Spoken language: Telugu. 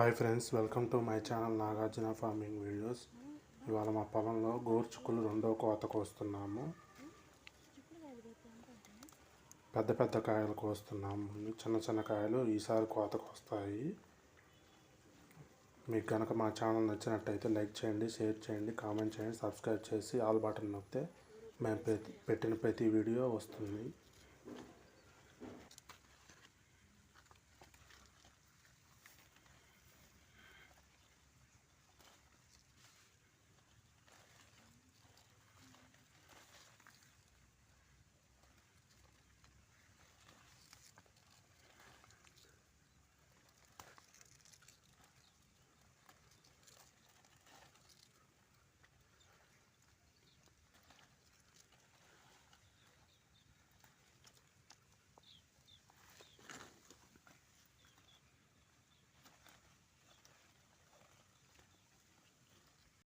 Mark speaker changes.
Speaker 1: Hi friends welcome to my channel Nagarjuna farming videos. ఇవాళ మా పొలంలో గోర్చుకులు రెండో కోత కోస్తున్నాము పెద్ద పెద్ద కాయలు కోస్తున్నాము. చిన్న చిన్న కాయలు ఈసారి కోతకు వస్తాయి. మీకు కనుక మా ఛానల్ నచ్చినట్టయితే లైక్ చేయండి షేర్ చేయండి కామెంట్ చేయండి సబ్స్క్రైబ్ చేసి ఆల్ బటన్ నొక్కితే మేము ప్రతి పెట్టిన ప్రతి వీడియో వస్తుంది.